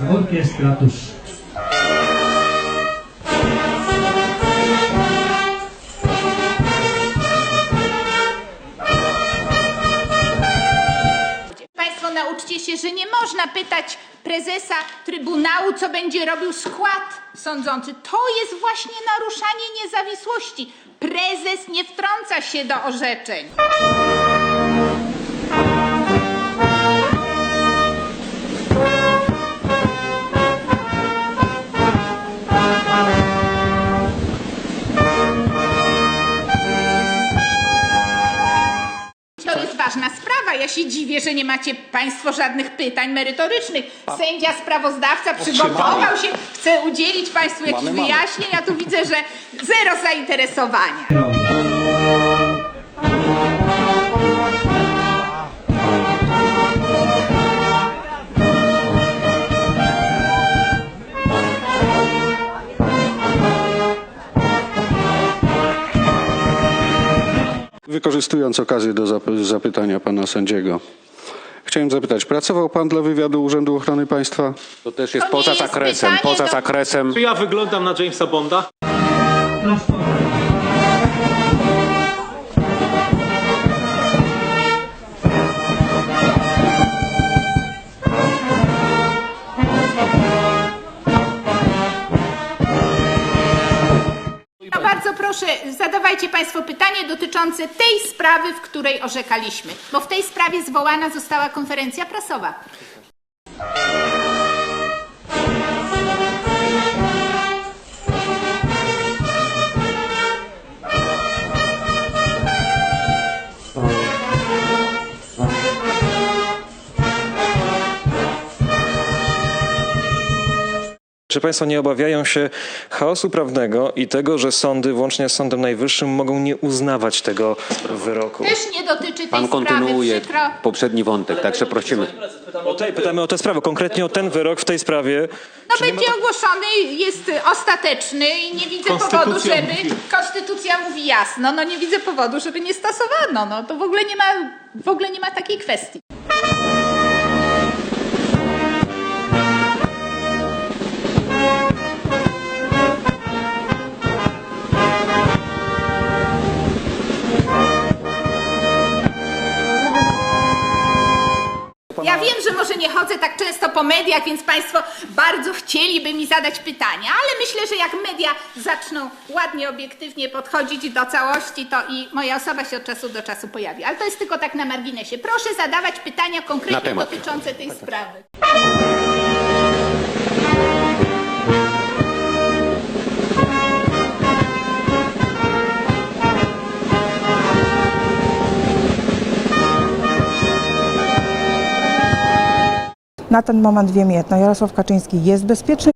Orchestratus. Państwo nauczcie się, że nie można pytać prezesa Trybunału, co będzie robił skład sądzący. To jest właśnie naruszanie niezawisłości. Prezes nie wtrąca się do orzeczeń. Sprawa. Ja się dziwię, że nie macie Państwo żadnych pytań merytorycznych. Sędzia sprawozdawca przygotował się, chce udzielić Państwu jakichś wyjaśnień, a tu widzę, że zero zainteresowania. Wykorzystując okazję do zapy- zapytania pana sędziego, chciałem zapytać, pracował pan dla wywiadu Urzędu Ochrony Państwa? To też jest To poza jest zakresem, poza do- zakresem. Czy ja wyglądam na Jamesa Bonda? Bardzo proszę, zadawajcie Państwo pytanie dotyczące tej sprawy, w której orzekaliśmy, bo w tej sprawie zwołana została konferencja prasowa. Czy Państwo nie obawiają się chaosu prawnego i tego, że sądy, włącznie z Sądem Najwyższym, mogą nie uznawać tego wyroku? Też nie dotyczy tej Pan sprawy, kontynuuje przykro. poprzedni wątek, także prosimy. O tej, pytamy o tę sprawę, konkretnie o ten wyrok w tej sprawie. No Czy będzie ma- ogłoszony, jest ostateczny i nie widzę powodu, żeby... mówi. Konstytucja mówi jasno, no nie widzę powodu, żeby nie stosowano. No to w ogóle nie ma, w ogóle nie ma takiej kwestii. Ja wiem, że może nie chodzę tak często po mediach, więc Państwo bardzo chcieliby mi zadać pytania, ale myślę, że jak media zaczną ładnie, obiektywnie podchodzić do całości, to i moja osoba się od czasu do czasu pojawi. Ale to jest tylko tak na marginesie. Proszę zadawać pytania konkretnie dotyczące tej sprawy. Na ten moment wiem jedno, Jarosław Kaczyński jest bezpieczny.